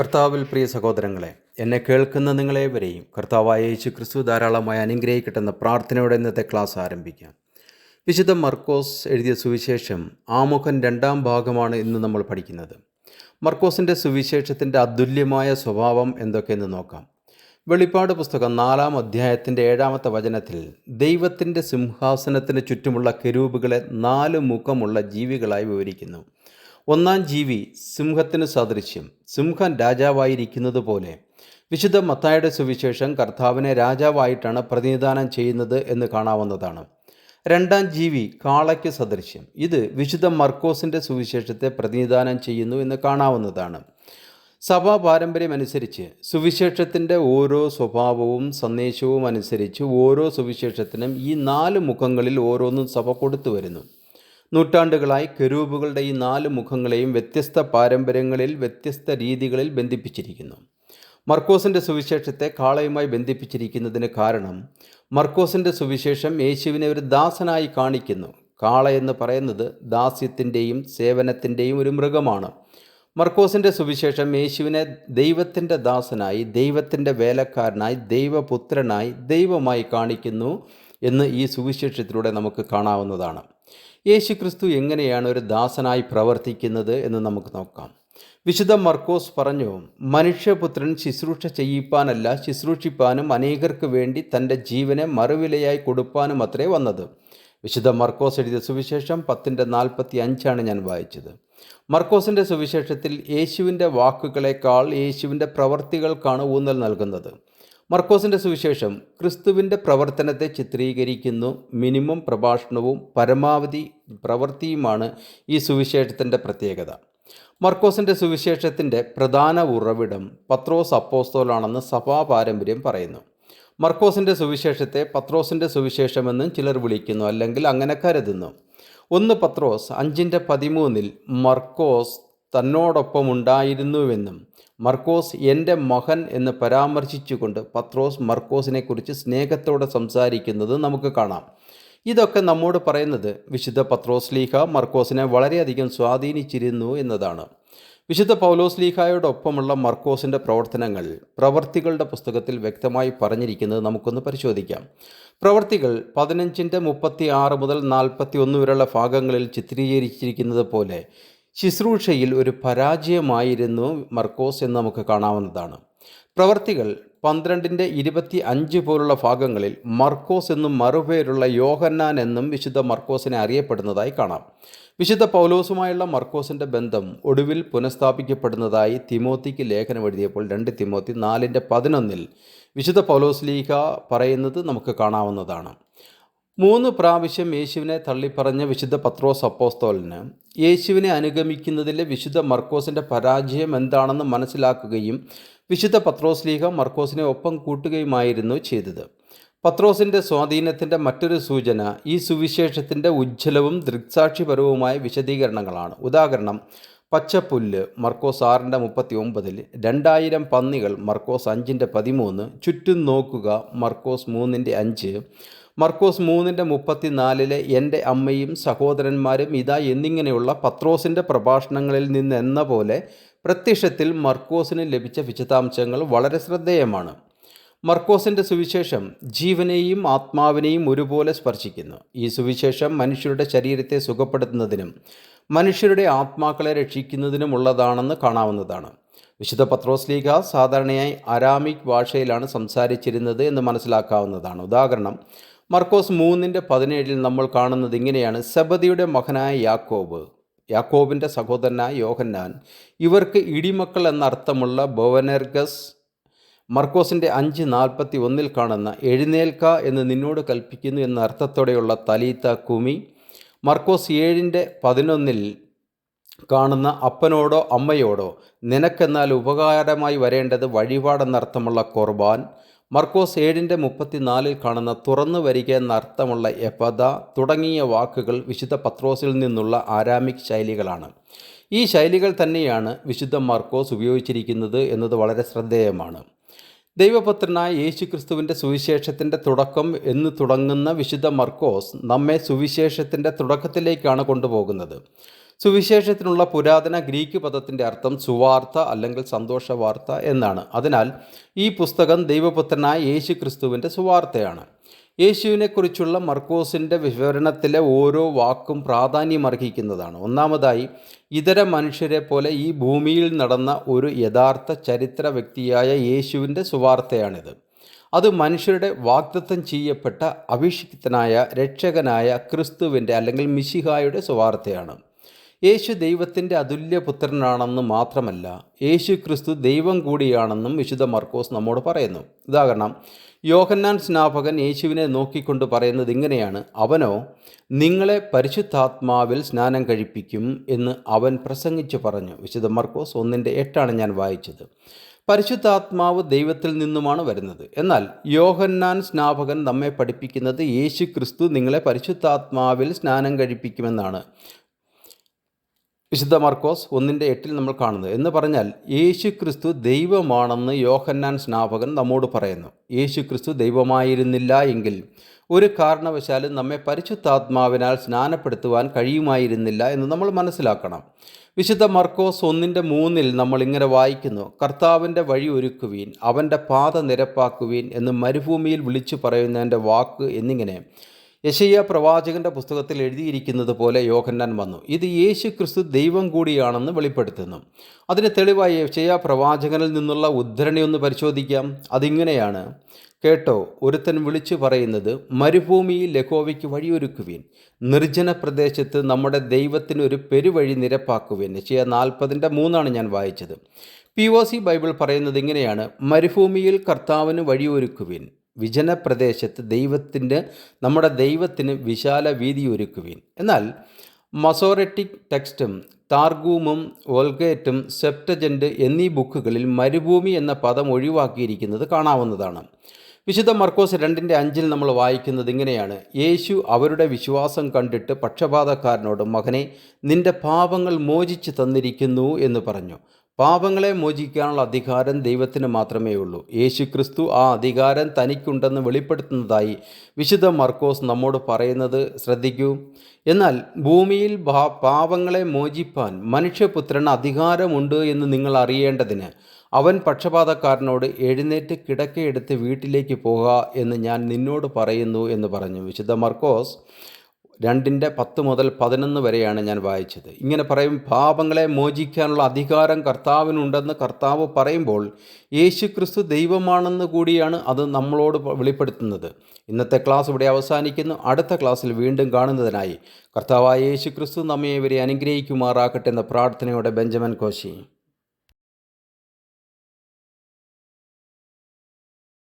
കർത്താവിൽ പ്രിയ സഹോദരങ്ങളെ എന്നെ കേൾക്കുന്ന നിങ്ങളേവരെയും കർത്താവായ യേശു ക്രിസ്തു ധാരാളമായി അനുഗ്രഹിക്കട്ടെന്ന പ്രാർത്ഥനയോടെ ഇന്നത്തെ ക്ലാസ് ആരംഭിക്കാം. വിശുദ്ധ മർക്കോസ് എഴുതിയ സുവിശേഷം ആമുഖൻ രണ്ടാം ഭാഗമാണ് ഇന്ന് നമ്മൾ പഠിക്കുന്നത്. മർക്കോസിന്റെ സുവിശേഷത്തിന്റെ അതുല്യമായ സ്വഭാവം എന്തൊക്കെയെന്ന് നോക്കാം. വെളിപ്പാട് പുസ്തകം നാലാം അധ്യായത്തിന്റെ ഏഴാമത്തെ വചനത്തിൽ ദൈവത്തിന്റെ സിംഹാസനത്തിന് ചുറ്റുമുള്ള കരൂപുകളെ നാല് മുഖമുള്ള ജീവികളായി വിവരിക്കുന്നു. ഒന്നാം ജീവി സിംഹത്തിന് സദൃശ്യം. സിംഹം രാജാവായിരിക്കുന്നത് പോലെ. വിശുദ്ധ മത്തായുടെ സുവിശേഷം കർത്താവിനെ രാജാവായിട്ടാണ് പ്രതിനിധാനം ചെയ്യുന്നത് എന്ന് കാണാവുന്നതാണ്. രണ്ടാം ജീവി കാളയ്ക്ക് സദൃശ്യം. ഇത് വിശുദ്ധ മർക്കോസിന്റെ സുവിശേഷത്തെ പ്രതിനിധാനം ചെയ്യുന്നു എന്ന് കാണാവുന്നതാണ്. സഭാ പാരമ്പര്യമനുസരിച്ച് സുവിശേഷത്തിന്റെ ഓരോ സ്വഭാവവും സന്ദേശവും അനുസരിച്ച് ഓരോ സുവിശേഷത്തിനും ഈ നാല് മുഖങ്ങളിൽ ഓരോന്നും സഭ കൊടുത്തു വരുന്നു. നൂറ്റാണ്ടുകളായി കെരൂബുകളുടെ ഈ നാല് മുഖങ്ങളെയും വ്യത്യസ്ത പാരമ്പര്യങ്ങളിൽ വ്യത്യസ്ത രീതികളിൽ ബന്ധിപ്പിച്ചിരിക്കുന്നു. മർക്കോസിന്റെ സുവിശേഷത്തെ കാളയുമായി ബന്ധിപ്പിച്ചിരിക്കുന്നതിന് കാരണം മർക്കോസിന്റെ സുവിശേഷം യേശുവിനെ ഒരു ദാസനായി കാണിക്കുന്നു. കാള എന്ന് പറയുന്നത് ദാസ്യത്തിന്റെയും സേവനത്തിന്റെയും ഒരു മൃഗമാണ്. മർക്കോസിന്റെ സുവിശേഷം യേശുവിനെ ദൈവത്തിന്റെ ദാസനായി ദൈവത്തിന്റെ വേലക്കാരനായി ദൈവപുത്രനായി ദൈവമായി കാണിക്കുന്നു എന്ന് ഈ സുവിശേഷത്തിലൂടെ നമുക്ക് കാണാവുന്നതാണ്. യേശു ക്രിസ്തു എങ്ങനെയാണ് ഒരു ദാസനായി പ്രവർത്തിക്കുന്നത് എന്ന് നമുക്ക് നോക്കാം. വിശുദ്ധ മർക്കോസ് പറഞ്ഞു മനുഷ്യപുത്രൻ ശുശ്രൂഷ ചെയ്യിപ്പാനല്ല ശുശ്രൂഷിപ്പാനും അനേകർക്ക് വേണ്ടി തന്റെ ജീവനെ മറുവിലയായി കൊടുപ്പാനും അത്രേ വന്നത്. വിശുദ്ധ മർക്കോസ് എഴുതിയ സുവിശേഷം പത്തിന്റെ നാൽപ്പത്തി അഞ്ചാണ് ഞാൻ വായിച്ചത്. മർക്കോസിന്റെ സുവിശേഷത്തിൽ യേശുവിന്റെ വാക്കുകളേക്കാൾ യേശുവിന്റെ പ്രവർത്തികൾക്കാണ് ഊന്നൽ നൽകുന്നത്. മർക്കോസിന്റെ സുവിശേഷം ക്രിസ്തുവിന്റെ പ്രവർത്തനത്തെ ചിത്രീകരിക്കുന്നു. മിനിമം പ്രഭാഷണവും പരമാവധി പ്രവൃത്തിയുമാണ് ഈ സുവിശേഷത്തിന്റെ പ്രത്യേകത. മർക്കോസിന്റെ സുവിശേഷത്തിന്റെ പ്രധാന ഉറവിടം പത്രോസ് അപ്പോസ്തോലാണെന്ന് സഭാ പാരമ്പര്യം പറയുന്നു. മർക്കോസിന്റെ സുവിശേഷത്തെ പത്രോസിന്റെ സുവിശേഷമെന്നും ചിലർ വിളിക്കുന്നു അല്ലെങ്കിൽ അങ്ങനെ കരുതുന്നു. ഒന്ന് പത്രോസ് അഞ്ചിന്റെ പതിമൂന്നിൽ മർക്കോസ് തന്നോടൊപ്പം ഉണ്ടായിരുന്നുവെന്നും മർക്കോസ് എന്റെ മകൻ എന്ന് പരാമർശിച്ചുകൊണ്ട് പത്രോസ് മർക്കോസിനെക്കുറിച്ച് സ്നേഹത്തോടെ സംസാരിക്കുന്നത് നമുക്ക് കാണാം. ഇതൊക്കെ നമ്മോട് പറയുന്നത് വിശുദ്ധ പത്രോസ് ലീഹ മർക്കോസിനെ വളരെയധികം സ്വാധീനിച്ചിരുന്നു എന്നതാണ്. വിശുദ്ധ പൗലോസ് ലീഹായോടൊപ്പമുള്ള മർക്കോസിന്റെ പ്രവർത്തനങ്ങൾ പ്രവർത്തികളുടെ പുസ്തകത്തിൽ വ്യക്തമായി പറഞ്ഞിരിക്കുന്നത് നമുക്കൊന്ന് പരിശോധിക്കാം. പ്രവർത്തികൾ പതിനഞ്ചിന്റെ മുപ്പത്തി ആറ് മുതൽ നാൽപ്പത്തി ഒന്ന് വരെയുള്ള ഭാഗങ്ങളിൽ ചിത്രീകരിച്ചിരിക്കുന്നത് പോലെ ശുശ്രൂഷയിൽ ഒരു പരാജയമായിരുന്നു മർക്കോസ് എന്ന് നമുക്ക് കാണാവുന്നതാണ്. പ്രവർത്തികൾ പന്ത്രണ്ടിന്റെ ഇരുപത്തി അഞ്ച് പോലുള്ള ഭാഗങ്ങളിൽ മർക്കോസ് എന്നും മറുപേരുള്ള യോഹന്നാൻ എന്നും വിശുദ്ധ മർക്കോസിനെ അറിയപ്പെടുന്നതായി കാണാം. വിശുദ്ധ പൗലോസുമായുള്ള മർക്കോസിന്റെ ബന്ധം ഒടുവിൽ പുനഃസ്ഥാപിക്കപ്പെടുന്നതായി തിമോത്തിക്ക് ലേഖനം എഴുതിയപ്പോൾ രണ്ട് തിമോത്തി നാലിന്റെ പതിനൊന്നിൽ വിശുദ്ധ പൗലോസ് ലീഗ പറയുന്നത് നമുക്ക് കാണാവുന്നതാണ്. മൂന്ന് പ്രാവശ്യം യേശുവിനെ തള്ളിപ്പറഞ്ഞ വിശുദ്ധ പത്രോസ് അപ്പോസ്തോലിന് യേശുവിനെ അനുഗമിക്കുന്നതിലെ വിശുദ്ധ മർക്കോസിന്റെ പരാജയം എന്താണെന്ന് മനസ്സിലാക്കുകയും വിശുദ്ധ പത്രോസ് ലീഗ മർക്കോസിനെ ഒപ്പം കൂട്ടുകയുമായിരുന്നു ചെയ്തത്. പത്രോസിന്റെ സ്വാധീനത്തിന്റെ മറ്റൊരു സൂചന ഈ സുവിശേഷത്തിന്റെ ഉജ്ജ്വലവും ദൃക്സാക്ഷിപരവുമായ വിശദീകരണങ്ങളാണ്. ഉദാഹരണം പച്ചപ്പുല്ല് മർക്കോസ് ആറിന്റെ മുപ്പത്തി ഒമ്പതിൽ രണ്ടായിരം പന്നികൾ മർക്കോസ് അഞ്ചിന്റെ പതിമൂന്ന് ചുറ്റും നോക്കുക മർക്കോസ് മൂന്നിന്റെ അഞ്ച് മർക്കോസ് മൂന്നിന്റെ മുപ്പത്തിനാലിലെ എന്റെ അമ്മയും സഹോദരന്മാരും ഇതാ എന്നിങ്ങനെയുള്ള പത്രോസിന്റെ പ്രഭാഷണങ്ങളിൽ നിന്ന് എന്ന പോലെ പ്രത്യക്ഷത്തിൽ മർക്കോസിന് ലഭിച്ച വിശദാംശങ്ങൾ വളരെ ശ്രദ്ധേയമാണ്. മർക്കോസിന്റെ സുവിശേഷം ജീവനെയും ആത്മാവിനെയും ഒരുപോലെ സ്പർശിക്കുന്നു. ഈ സുവിശേഷം മനുഷ്യരുടെ ശരീരത്തെ സുഖപ്പെടുത്തുന്നതിനും മനുഷ്യരുടെ ആത്മാക്കളെ രക്ഷിക്കുന്നതിനുമുള്ളതാണെന്ന് കാണാവുന്നതാണ്. വിശുദ്ധ പത്രോസ് ലീഗ സാധാരണയായി അരാമിക് ഭാഷയിലാണ് സംസാരിച്ചിരുന്നത് എന്ന് മനസ്സിലാക്കാവുന്നതാണ്. ഉദാഹരണം മർക്കോസ് മൂന്നിന്റെ പതിനേഴിൽ നമ്മൾ കാണുന്നത് ഇങ്ങനെയാണ്. സബദിയുടെ മകനായ യാക്കോബ് യാക്കോബിന്റെ സഹോദരനായ യോഹന്നാൻ ഇവർക്ക് ഇടിമക്കൾ എന്നർത്ഥമുള്ള ബോവനർഗസ് മർക്കോസിന്റെ അഞ്ച് നാൽപ്പത്തി ഒന്നിൽ കാണുന്ന എഴുന്നേൽക്ക എന്ന് നിന്നോട് കൽപ്പിക്കുന്നു എന്ന അർത്ഥത്തോടെയുള്ള തലീത്ത കുമി മർക്കോസ് ഏഴിന്റെ പതിനൊന്നിൽ കാണുന്ന അപ്പനോടോ അമ്മയോടോ നിനക്കെന്നാൽ ഉപകാരമായി വരേണ്ടത് വഴിപാടെന്നർത്ഥമുള്ള കുർബാൻ മർക്കോസ് ഏഴിന്റെ മുപ്പത്തിനാലിൽ കാണുന്ന തുറന്നു വരിക എന്നർത്ഥമുള്ള എപദ തുടങ്ങിയ വാക്കുകൾ വിശുദ്ധ പത്രോസിൽ നിന്നുള്ള ആരാമിക് ശൈലികളാണ്. ഈ ശൈലികൾ തന്നെയാണ് വിശുദ്ധ മർക്കോസ് ഉപയോഗിച്ചിരിക്കുന്നത് എന്നത് വളരെ ശ്രദ്ധേയമാണ്. ദൈവപുത്രനായ യേശു ക്രിസ്തുവിന്റെ സുവിശേഷത്തിന്റെ തുടക്കം എന്ന് തുടങ്ങുന്ന വിശുദ്ധ മർക്കോസ് നമ്മെ സുവിശേഷത്തിന്റെ തുടക്കത്തിലേക്കാണ് കൊണ്ടുപോകുന്നത്. സുവിശേഷത്തിനുള്ള പുരാതന ഗ്രീക്ക് പദത്തിന്റെ അർത്ഥം സുവാർത്ത അല്ലെങ്കിൽ സന്തോഷ വാർത്ത എന്നാണ്. അതിനാൽ ഈ പുസ്തകം ദൈവപുത്രനായ യേശു ക്രിസ്തുവിന്റെ സുവാർത്തയാണ്. യേശുവിനെക്കുറിച്ചുള്ള മർക്കോസിന്റെ വിവരണത്തിലെ ഓരോ വാക്കും പ്രാധാന്യമർഹിക്കുന്നതാണ് ഒന്നാമതായി ഇതര മനുഷ്യരെ പോലെ ഈ ഭൂമിയിൽ നടന്ന ഒരു യഥാർത്ഥ ചരിത്ര വ്യക്തിയായ യേശുവിന്റെ സുവാർത്തയാണിത്. അത് മനുഷ്യരുടെ വാഗ്ദത്തം ചെയ്യപ്പെട്ട അഭിഷിക്തനായ രക്ഷകനായ ക്രിസ്തുവിന്റെ അല്ലെങ്കിൽ മിശിഹായുടെ സുവാർത്തയാണ്. യേശു ദൈവത്തിന്റെ അതുല്യ പുത്രനാണെന്ന് മാത്രമല്ല യേശു ക്രിസ്തു ദൈവം കൂടിയാണെന്നും വിശുദ്ധ മർക്കോസ് നമ്മോട് പറയുന്നു. ഉദാഹരണം യോഹന്നാൻ സ്നാപകൻ യേശുവിനെ നോക്കിക്കൊണ്ട് പറയുന്നത് ഇങ്ങനെയാണ് അവനോ നിങ്ങളെ പരിശുദ്ധാത്മാവിൽ സ്നാനം കഴിപ്പിക്കും എന്ന് അവൻ പ്രസംഗിച്ചു പറഞ്ഞു. വിശുദ്ധ മർക്കോസ് ഒന്നിന്റെ എട്ടാണ് ഞാൻ വായിച്ചത്. പരിശുദ്ധാത്മാവ് ദൈവത്തിൽ നിന്നുമാണ് വരുന്നത്. എന്നാൽ യോഹന്നാൻ സ്നാപകൻ നമ്മെ പഠിപ്പിക്കുന്നത് യേശു ക്രിസ്തു നിങ്ങളെ പരിശുദ്ധാത്മാവിൽ സ്നാനം കഴിപ്പിക്കുമെന്നാണ്. വിശുദ്ധ മർക്കോസ് ഒന്നിന്റെ എട്ടിൽ നമ്മൾ കാണുന്നത് എന്ന് പറഞ്ഞാൽ യേശു ക്രിസ്തു ദൈവമാണെന്ന് യോഹന്നാൻ സ്നാപകൻ നമ്മോട് പറയുന്നു. യേശു ക്രിസ്തു ദൈവമായിരുന്നില്ല എങ്കിൽ ഒരു കാരണവശാലും നമ്മെ പരിശുദ്ധാത്മാവിനാൽ സ്നാനപ്പെടുത്തുവാൻ കഴിയുമായിരുന്നില്ല എന്ന് നമ്മൾ മനസ്സിലാക്കണം. വിശുദ്ധ മർക്കോസ് ഒന്നിന്റെ മൂന്നിൽ നമ്മൾ ഇങ്ങനെ വായിക്കുന്നു കർത്താവിന്റെ വഴി ഒരുക്കുവീൻ അവന്റെ പാത നിരപ്പാക്കുവീൻ എന്ന് മരുഭൂമിയിൽ വിളിച്ചു പറയുന്നതിന്റെ വാക്ക് എന്നിങ്ങനെ. യശയ്യ പ്രവാചകന്റെ പുസ്തകത്തിൽ എഴുതിയിരിക്കുന്നത് പോലെ യോഹന്നാൻ വന്നു. ഇത് യേശു ക്രിസ്തു ദൈവം കൂടിയാണെന്ന് വെളിപ്പെടുത്തുന്നു. അതിന് തെളിവായി യശയ്യ പ്രവാചകനിൽ നിന്നുള്ള ഉദ്ധരണി ഒന്ന് പരിശോധിക്കാം. അതിങ്ങനെയാണ്. കേട്ടോ ഒരുത്തൻ വിളിച്ചു പറയുന്നത് മരുഭൂമിയിൽ ലഹോവയ്ക്ക് വഴിയൊരുക്കുവീൻ. നിർജന പ്രദേശത്ത് നമ്മുടെ ദൈവത്തിന് ഒരു പെരുവഴി നിരപ്പാക്കുവീൻ. നിശ്ചയ നാൽപ്പതിന്റെ മൂന്നാണ് ഞാൻ വായിച്ചത്. പി ഒ സി ബൈബിൾ പറയുന്നത് ഇങ്ങനെയാണ് മരുഭൂമിയിൽ കർത്താവിന് വഴിയൊരുക്കുവീൻ. വിജനപ്രദേശത്ത് ദൈവത്തിന്റെ നമ്മുടെ ദൈവത്തിന് വിശാല വീതി ഒരുക്കുവിൻ എന്നാൽ മസോററ്റിക് ടെക്സ്റ്റും താർഗൂമും വോൾഗേറ്റും സെപ്റ്റജന്റ് എന്നീ ബുക്കുകളിൽ മരുഭൂമി എന്ന പദം ഒഴിവാക്കിയിരിക്കുന്നത് കാണാവുന്നതാണ്. വിശുദ്ധ മർക്കോസ് രണ്ടിന്റെ അഞ്ചിൽ നമ്മൾ വായിക്കുന്നത് ഇങ്ങനെയാണ്. യേശു അവരുടെ വിശ്വാസം കണ്ടിട്ട് പക്ഷപാതക്കാരനോട് മകനെ നിന്റെ പാപങ്ങൾ മോചിച്ച് തന്നിരിക്കുന്നു എന്ന് പറഞ്ഞു. പാപങ്ങളെ മോചിക്കാനുള്ള അധികാരം ദൈവത്തിന് മാത്രമേ ഉള്ളൂ യേശു ക്രിസ്തു ആ അധികാരം തനിക്കുണ്ടെന്ന് വെളിപ്പെടുത്തുന്നതായി വിശുദ്ധ മർക്കോസ് നമ്മോട് പറയുന്നത് ശ്രദ്ധിക്കൂ. എന്നാൽ ഭൂമിയിൽ പാപങ്ങളെ മോചിപ്പാൻ മനുഷ്യപുത്രന് അധികാരമുണ്ട് എന്ന് നിങ്ങൾ അറിയേണ്ടതിന് അവൻ പക്ഷപാതക്കാരനോട് എഴുന്നേറ്റ് കിടക്കയെടുത്ത് വീട്ടിലേക്ക് പോകുക എന്ന് ഞാൻ നിന്നോട് പറയുന്നു എന്ന് പറഞ്ഞു. വിശുദ്ധ മർക്കോസ് രണ്ടിന്റെ പത്ത് മുതൽ പതിനൊന്ന് വരെയാണ് ഞാൻ വായിച്ചത്. ഇങ്ങനെ പറയും പാപങ്ങളെ മോചിക്കാനുള്ള അധികാരം കർത്താവിനുണ്ടെന്ന് കർത്താവ് പറയുമ്പോൾ യേശു ക്രിസ്തു ദൈവമാണെന്ന് കൂടിയാണ് അത് നമ്മളോട് വെളിപ്പെടുത്തുന്നത്. ഇന്നത്തെ ക്ലാസ് ഇവിടെ അവസാനിക്കുന്നു. അടുത്ത ക്ലാസ്സിൽ വീണ്ടും കാണുന്നതിനായി കർത്താവായ യേശു ക്രിസ്തു നമ്മെ ഇവരെ അനുഗ്രഹിക്കുമാറാക്കട്ടെ എന്ന പ്രാർത്ഥനയോടെ ബെഞ്ചമിൻ കോശി.